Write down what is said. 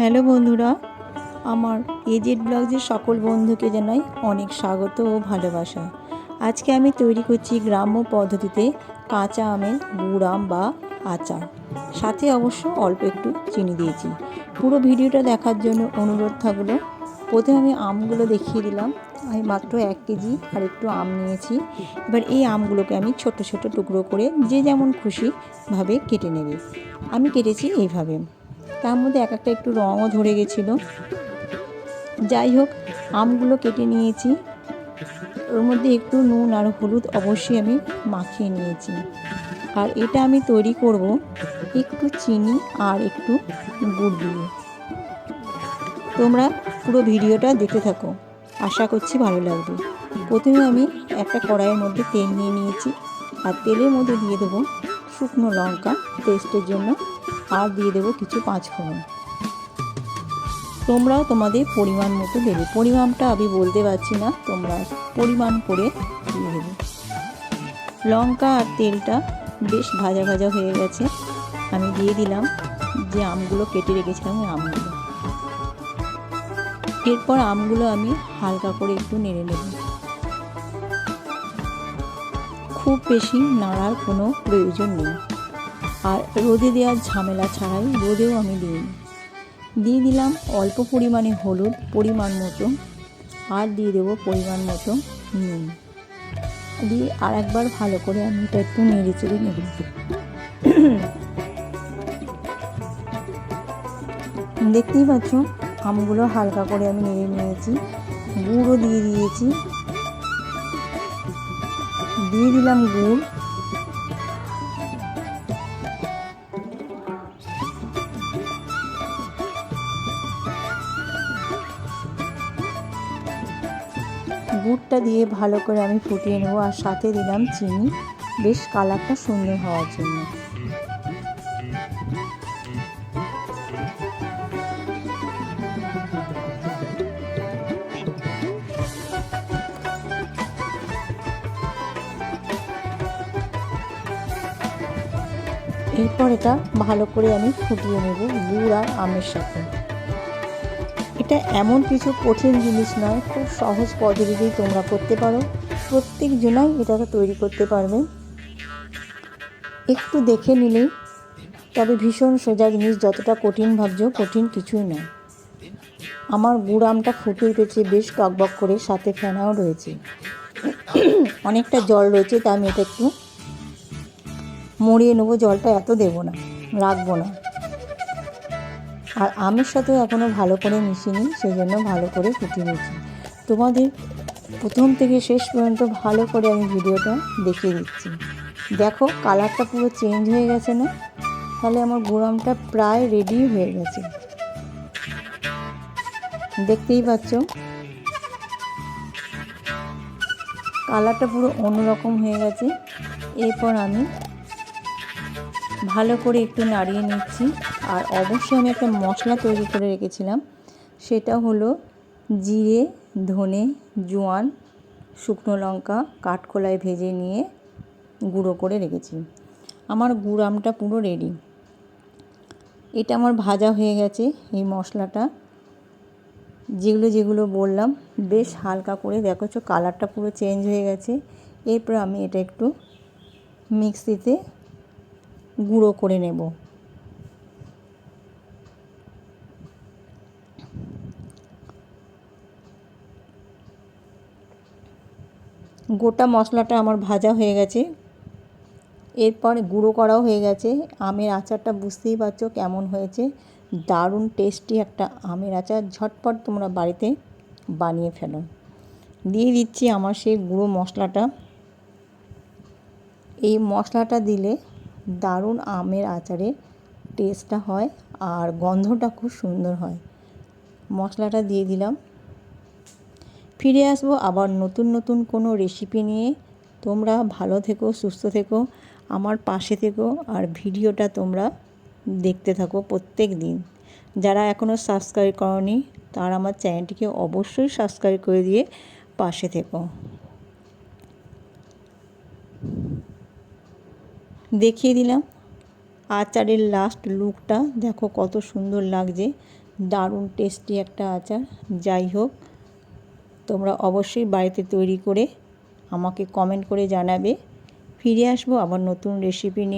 Hello বন্ধুরা, আমার AZ ব্লগসের সকল বন্ধুকে জানাই অনেক স্বাগত ও ভালোবাসা। আজকে আমি তৈরি করছি গ্রাম্য পদ্ধতিতে কাঁচা আমের গুড় আম বা আচার। সাথে অবশ্য অল্প একটু চিনি দিয়েছি। পুরো ভিডিওটা দেখার জন্য অনুরোধ থাকল, প্রথমে আমি আমগুলো দেখিয়ে দিলাম। আমি মাত্র এক কেজি আর একটু আম নিয়েছি। এবার এই আমগুলোকে আমি ছোট ছোট টুকরো করে যে যেমন খুশিভাবে কেটে নেবে। আমি কেটেছি এইভাবে। তার মধ্যে এক একটা একটু রঙও ধরে গেছিল। যাই হোক, আমগুলো কেটে নিয়েছি। ওর মধ্যে একটু নুন আর হলুদ অবশ্যই আমি মাখিয়ে নিয়েছি। আর এটা আমি তৈরি করব একটু চিনি আর একটু গুড় দিয়ে। তোমরা পুরো ভিডিওটা দেখতে থাকো। আশা করছি ভালো লাগবে। প্রথমে আমি একটা কড়াইয়ের মধ্যে তেল নিয়ে নিয়েছি। আর তেলের মধ্যে দিয়ে দেবো শুকনো লঙ্কা টেস্টের জন্য। আর দিয়ে দেবো কিছু পাঁচ পাঁচফোড়ন তোমরা তোমাদের পরিমাণ মতো দেবে। পরিমাণটা আমি বলতে পারছি না, তোমরা পরিমাণ করে দিয়ে দেবে। লঙ্কা আর তেলটা বেশ ভাজা ভাজা হয়ে গেছে। আমি দিয়ে দিলাম যে আমগুলো কেটে রেখেছিলাম ওই আমগুলো। এরপর আমগুলো আমি হালকা করে একটু নেড়ে নেব। খুব বেশি নাড়ার কোনো প্রয়োজন নেই। আর রোদে দেওয়ার ঝামেলা ছাড়াই রোদেও আমি দিই দিয়ে দিলাম অল্প পরিমাণে হলুদ, পরিমাণ মতো, আর দিয়ে দেবো পরিমাণ মতো নুন। দিয়ে আর একবার ভালো করে আমি এটা একটু নেড়ে চেড়ে নেব। দেখতেই পাচ্ছ, আমগুলো হালকা করে আমি নেড়ে নিয়েছি। গুঁড়ো দিয়ে দিয়েছি। দিয়ে দিলাম গুড়। গুড়টা দিয়ে ভালো করে আমি ফুটিয়ে নেব আর সাথে দিলাম চিনি। বেশ কালারটা সুন্দর হওয়ার জন্য। এরপর এটা ভালো করে আমি ফুটিয়ে নেব গুড় আর আমের সাথে। এটা এমন কিছু কঠিন জিনিস নয়, খুব সহজ পদ্ধতিতেই তোমরা করতে পারো। প্রত্যেক জনাই এটাকে তৈরি করতে পারবে। একটু দেখে নিলেই তবে ভীষণ সোজা জিনিস, যতটা কঠিন ভাবছ, কঠিন কিছুই নয়। আমার গুড় আমটা ফুটে উঠেছে, বেশ টকবক করে, সাথে ফেনাও রয়েছে। অনেকটা জল রয়েছে তাই আমি এটা একটু মরিয়ে নেব, জলটা এত দেবো না, রাখব না। আর আমের সাথেও এখনও ভালো করে মিশিয়ে সেই জন্য ভালো করে ফুটিয়ে নিচ্ছি তোমাদের প্রথম থেকে শেষ পর্যন্ত ভালো করে আমি ভিডিওটা দেখিয়ে দিচ্ছি। দেখো, কালারটা পুরো চেঞ্জ হয়ে গেছে না? তাহলে আমার গুড়ামটা প্রায় রেডি হয়ে গেছে। দেখতেই পাচ্ছ? কালারটা পুরো অন্যরকম হয়ে গেছে। এরপর আমি ভালো করে একটু নাড়িয়ে নিচ্ছি। আর অবশ্যই আমি একটা মশলা তৈরি করে রেখেছিলাম। সেটা হলো জিরে, ধনে, জোয়ান, শুকনো লঙ্কা কাঠখোলায় ভেজে নিয়ে গুঁড়ো করে রেখেছি। আমার গুড় আমটা পুরো রেডি এটা আমার ভাজা হয়ে গেছে এই মশলাটা। যেগুলো যেগুলো বললাম, বেশ হালকা করে, দেখো কালারটা পুরো চেঞ্জ হয়ে গেছে। এরপর আমি এটা একটু মিক্সিতে গুঁড়ো করে নেব। গোটা মশলাটা আমার ভাজা হয়ে গেছে। এরপর গুঁড়ো করাও হয়ে গেছে। আমের আচারটা বুঝতেই পারছ কেমন হয়েছে। দারুণ টেস্টি একটা আমের আচার। ঝটপট তোমরা বাড়িতে বানিয়ে ফেলো। দিয়ে দিচ্ছি আমার সেই গুঁড়ো মশলাটা। এই মশলাটা দিলে দারুণ আমের আচারের টেস্টটা হয় আর গন্ধটা খুব সুন্দর হয়। মশলাটা দিয়ে দিলাম। ফিরে আসব আবার নতুন নতুন কোনো রেসিপি নিয়ে। তোমরা ভালো থেকো, সুস্থ থেকো, আমার পাশে থেকো আর ভিডিওটা তোমরা দেখতে থাকো প্রত্যেক দিন। যারা এখনও সাবস্ক্রাইব করনি, তারা আমার চ্যানেলটিকে অবশ্যই সাবস্ক্রাইব করে দিয়ে পাশে থেকো। দেখিয়ে দিলাম। আচারের লাস্ট লুকটা দেখো কত সুন্দর লাগছে। দারুণ টেস্টি একটা আচার। যাই হোক, তোমরা অবশ্যই বাড়িতে তৈরি করে আমাকে কমেন্ট করে জানাবে। ফিরে আসব আবার নতুন রেসিপি নিয়ে।